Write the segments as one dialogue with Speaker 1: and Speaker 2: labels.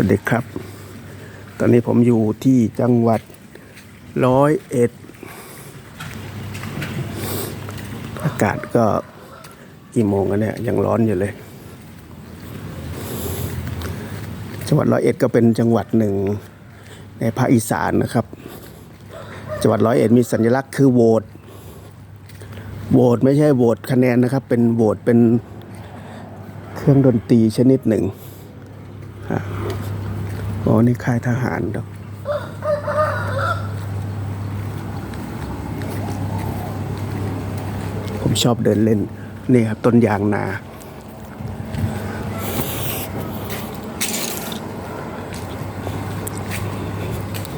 Speaker 1: วัสดีครับ ตอนนี้ผมอยู่ที่จังหวัดร้อยเอ็ด อากาศก็กี่โมงกันเนี่ย ยังร้อนอยู่เลย จังหวัดร้อยเอ็ดก็เป็นจังหวัดหนึ่งในภาคอีสานนะครับ จังหวัดร้อยเอ็ดมีสัญลักษณ์คือโหวต โหวตไม่ใช่โหวตคะแนนนะครับ เป็นโหวตเป็นเครื่องดนตรีชนิดหนึ่ง อ๋อนี่ค่ายทหารครับผมชอบเดินเล่น นี่ครับต้นยางนา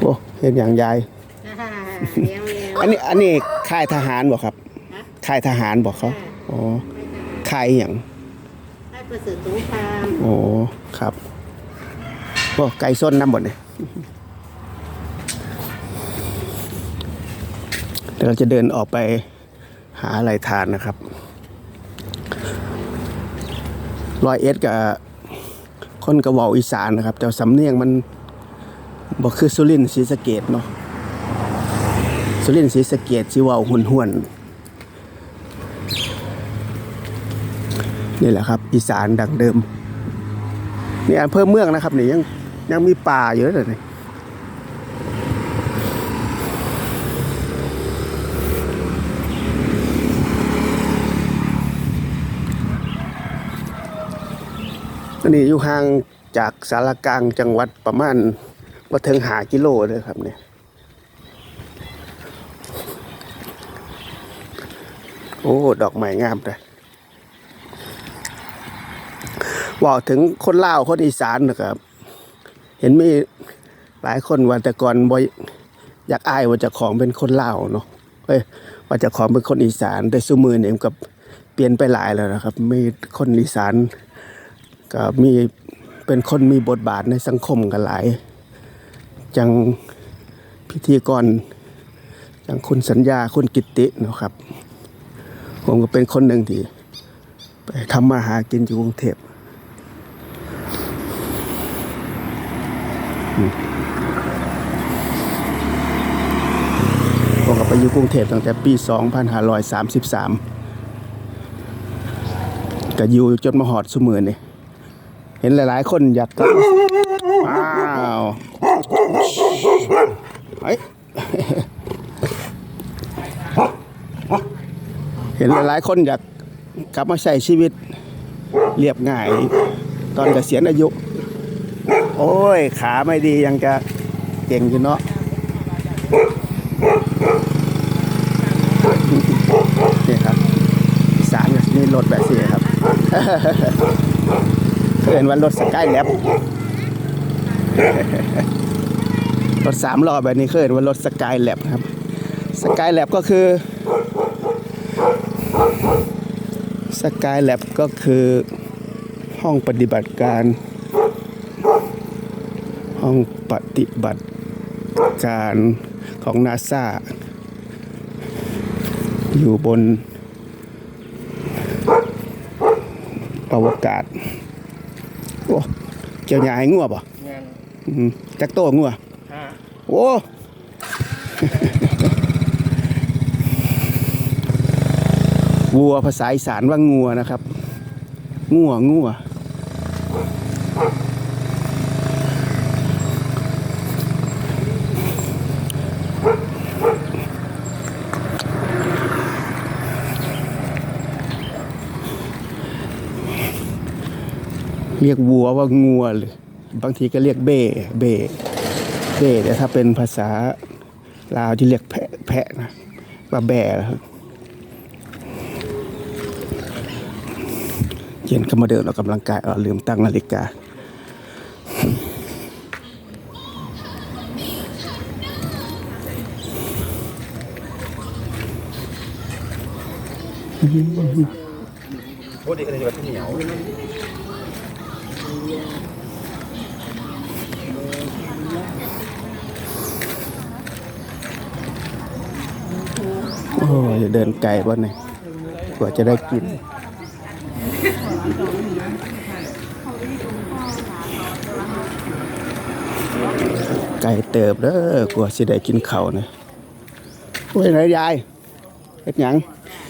Speaker 1: โอ้เห็นอย่างยาย
Speaker 2: อ่าเลี้ยงเลี้ยง
Speaker 1: อันนี้อันนี้ค่ายทหารบอกครับ
Speaker 2: ฮะ
Speaker 1: ค่ายทหารบอกเขา อ๋อ ค่ายอย่าง
Speaker 2: ให้ประเสริฐสงคราม
Speaker 1: โอ้ ครับโอ้ไก่ส้นน้ำหมดเลยเดี๋ยวเราจะเดินออกไปหาอะไรทานนะครับรอยเอสกับคนกระวาอีสานนะครับ แต่สำเนียงมันบอกคือสุรินทร์ศรีสะเกดเนาะสุรินทร์ศรีสะเกดสิว่าหุ่นหุ่นนี่แหละครับ อีสานดังเดิมนี่อำเภอเมืองนะครับนี่ยัง ยังมีป่าเยอะเลยนี่อันนี้อยู่ห่างจากสารกลางจังหวัดประมาณว่าถึงหากิโลเลยครับเนี่ยโอ้ ดอกไม้งามเลยบอกถึงคนล่าคนอีสานนะครับ เห็นมีหลายคนว่าแต่ก่อนบ่อยากอายว่าจะของเป็นคนลาวเนาะเอ้ยว่าจะของเป็นคนอีสานแต่ซุมือเนี่ยกับเปลี่ยนไปหลายแล้วนะครับ มีคนอีสานก็มีเป็นคนมีบทบาทในสังคมกันหลาย จังพิธีกรจังคุณสัญญาคุณกิตติเนาะครับ ผมก็เป็นคนหนึ่งที่ไปทำมาหากินอยู่กรุงเทพ ผมก็ไปอยู่กรุงเทพตั้งแต่ปี 2533ก็อยู่จนมาหอดสมือนี่เห็นหลายๆ คนอยากกลับว้าวเฮ้ยเห็นหลายๆคนอยากกลับมาใช้ชีวิตเรียบง่าย ตอนเกษียณอายุ โอ้ย ขาไม่ดียังจะเก่งอยู่เนาะนี่ครับอีสานนี่รถแบบนี้ครับเคยเห็นว่ารถสกายแลบรถสามล้อแบบนี้เคยเห็นว่ารถสกายแลบครับสกายแลบก็คือสกายแลบก็คือห้องปฏิบัติการ ห้องปฏิบัติการของนาซาอยู่บนอวกาศ โอ้เกี่ยวหยาให้งัวป่ะ
Speaker 3: งาน
Speaker 1: อืมจักโต้งัว
Speaker 3: ห้า
Speaker 1: โอ้วัวภาษาอีสานว่างัวนะครับ งัวงัว เรียกวัวว่างัวเลยบางทีก็เรียกเบ้เบ้เบ้แต่ถ้าเป็นภาษาลาวที่เรียกแพะแพะนะว่าแบ่เย็นก็มาเดินออกกำลังกายเออลืมตั้งนาฬิกา
Speaker 3: โอ้ดีกันเลยแบบเหนียว
Speaker 1: โอ้ยเดินไกลบ้านเนี่ยกว่าจะได้กินโไก่เติบเด้อกลัวสิได้กินข้าวเนี่ยโอ้ยไหนยายเฮ็ดหยัง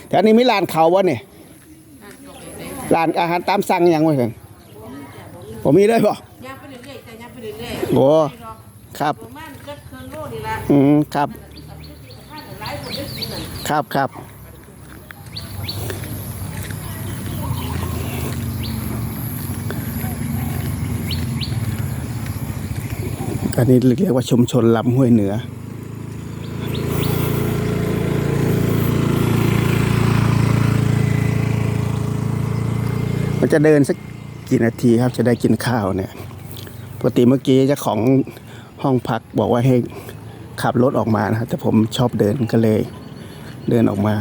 Speaker 1: แถวนี้มีร้านข้าวบ่เนี่ยร้านอาหารตามสั่งหยังบ่ซั่นผมมีเลยบ่
Speaker 2: ย่างไปเรื่อยๆแต่ย่างไปเรื่อย
Speaker 1: โอ้ครับ
Speaker 2: ๆประมาณเกิดเครื่องโลนี่ละ
Speaker 1: อืมครับ
Speaker 2: ถ้าแต่หลายคนได้กินนั่น
Speaker 1: ครับครับอันนี้เรียกว่าชุมชนลำห้วยเหนือ มันจะเดินสักกี่นาทีครับจะได้กินข้าวเนี่ยปกติเมื่อกี้เจ้าของห้องพักบอกว่าให้ขับรถออกมานะครับแต่ผมชอบเดินก็เลย เดินออกมา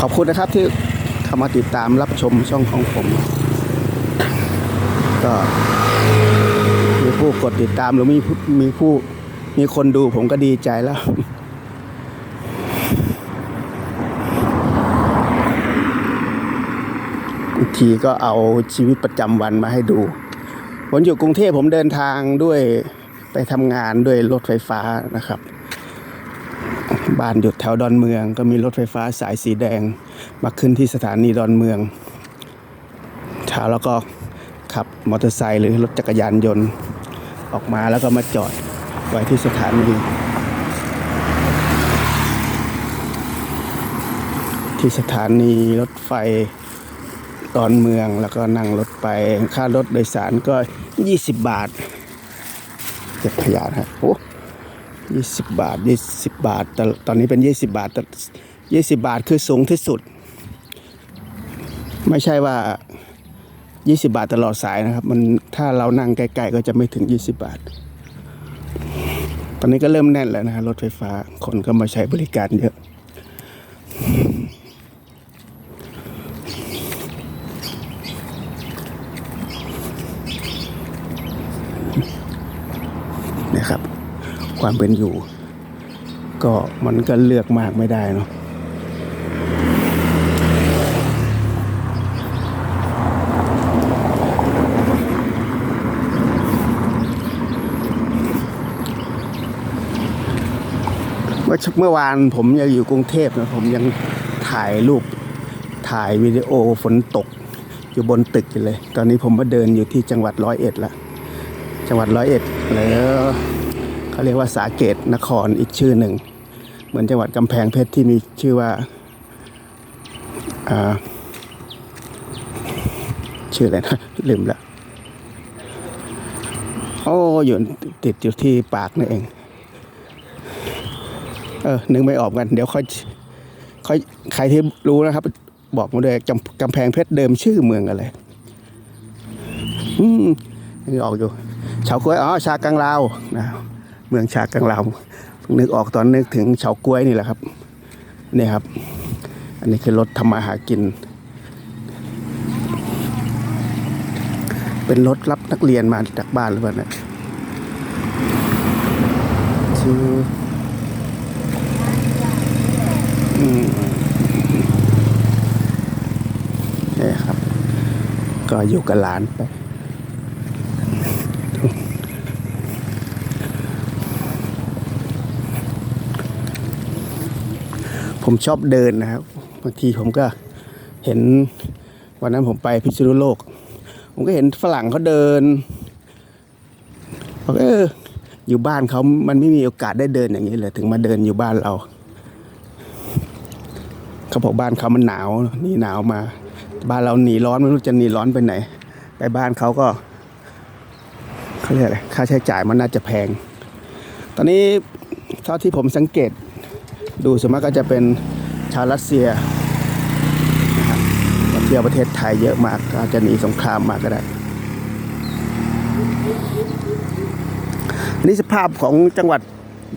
Speaker 1: ขอบคุณนะครับที่เข้ามาติดตามรับชมช่องของผม ก็มีผู้กดติดตามหรือมีผู้มีผู้มีคนดูผมก็ดีใจแล้วทีก็เอาชีวิตประจำวันมาให้ดู ผมอยู่กรุงเทพผมเดินทางด้วยไปทำงานด้วยรถไฟฟ้านะครับ บ้านอยู่แถวดอนเมือง ก็มีรถไฟฟ้าสายสีแดง มาขึ้นที่สถานีดอนเมืองเช้าแล้วก็ขับมอเตอร์ไซค์หรือรถจักรยานยนต์ออกมาแล้วก็มาจอดไว้ที่สถานีที่สถานีรถไฟ ดอนเมืองแล้วก็นั่งรถไปค่ารถโดยสารก็ 20 บาทเก็บขยะนครับโอ้ยี่สิบบาทยี่สิบบาทแต่ตอนนี้เป็นยี่สิบาทแต่ยี่สิบาทคือสูงที่สุด ไม่ใช่ว่า20บาทตลอดสายนะครับ มันถ้าเรานั่งใกล้ๆก็จะไม่ถึง20บาท ตอนนี้ก็เริ่มแน่นแล้วนะฮะรถไฟฟ้าคนก็มาใช้บริการเยอะ นะครับ ความเป็นอยู่ ก็มันก็เลือกมากไม่ได้เนาะเมื่อเมื่อวานผมยังอยู่กรุงเทพนะผมยังถ่ายรูปถ่ายวิดีโอฝนตกอยู่บนตึกอยู่เลย ตอนนี้ผมมาเดินอยู่ที่จังหวัดร้อยเอ็ดละ จังหวัดร้อยเอ็ดแล้ว เขาเรียกว่าสาเกตนครอีกชื่อหนึ่ง เหมือนจังหวัดกำแพงเพชรที่มีชื่อว่าชื่ออะไรนะลืมละโอ้อยู่ติดอยู่ที่ปากนี่นเอง เออนึกไม่ออกกัน เดี๋ยวค่อยค่อยใครที่รู้นะครับ บอกมาด้วยกำกำแพงเพชรเดิมชื่อเมืองอะไรอืมนึกออกอยู่เฉาก๊วยอ๋อชากังลาวนะ เมืองชากังลาวนึกออกตอนนึกถึงเฉาก๊วยนี่แหละครับนี่ครับ อันนี้คือรถทำมาหากิน เป็นรถรับนักเรียนมาจากบ้านหรือเปล่าเนะชื่ออืมนี่ครับ ก็อยู่กับหลานไป ผมชอบเดินนะครับ บางทีผมก็เห็นวันนั้นผมไปพิษณุโลก ผมก็เห็นฝรั่งเขาเดินบอกเอออยู่บ้านเขามันไม่มีโอกาสได้เดินอย่างนี้เลย ถึงมาเดินอยู่บ้านเรา เขาบอกบ้านเขามันหนาวหนีหนาวมา บ้านเราหนีร้อนไม่รู้จะหนีร้อนไปไหน ไปบ้านเขาก็เขาเรียกอะไรค่าใช้จ่ายมันน่าจะแพง ตอนนี้เท่าที่ผมสังเกต ดูส่วนมากก็จะเป็นชาวรัสเซียนะครับมาเที่ยวประเทศไทยเยอะมากอาจจะหนีสงครามมาก็ได้นนี้สภาพของจังหวัด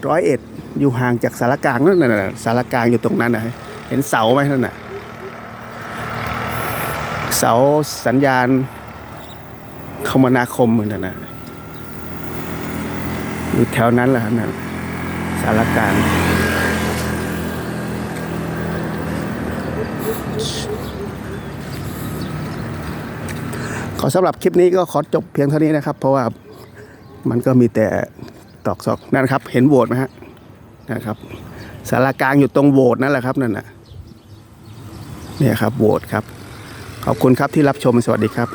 Speaker 1: ร้อยเอ็ดอยู่ห่างจากสารกลางนั่นน่ะสารกลางอยู่ตรงนั้นนะเห็นเสาไหมนั่นน่ะเสาสัญญาณคมนาคมเหมือนกันนะอยู่แถวนั้นแหละนั่นสารกลาง ขอสำหรับคลิปนี้ก็ขอจบเพียงเท่านี้นะครับ เพราะว่ามันก็มีแต่ตอกซอกนั่นครับ เห็นโบสถ์ไหมฮะนะครับสารากลางอยู่ตรงโบสถ์นั่นแหละครับนั่นน่ะเนี่ยครับโบสถ์ครับ ขอบคุณครับที่รับชมสวัสดีครับ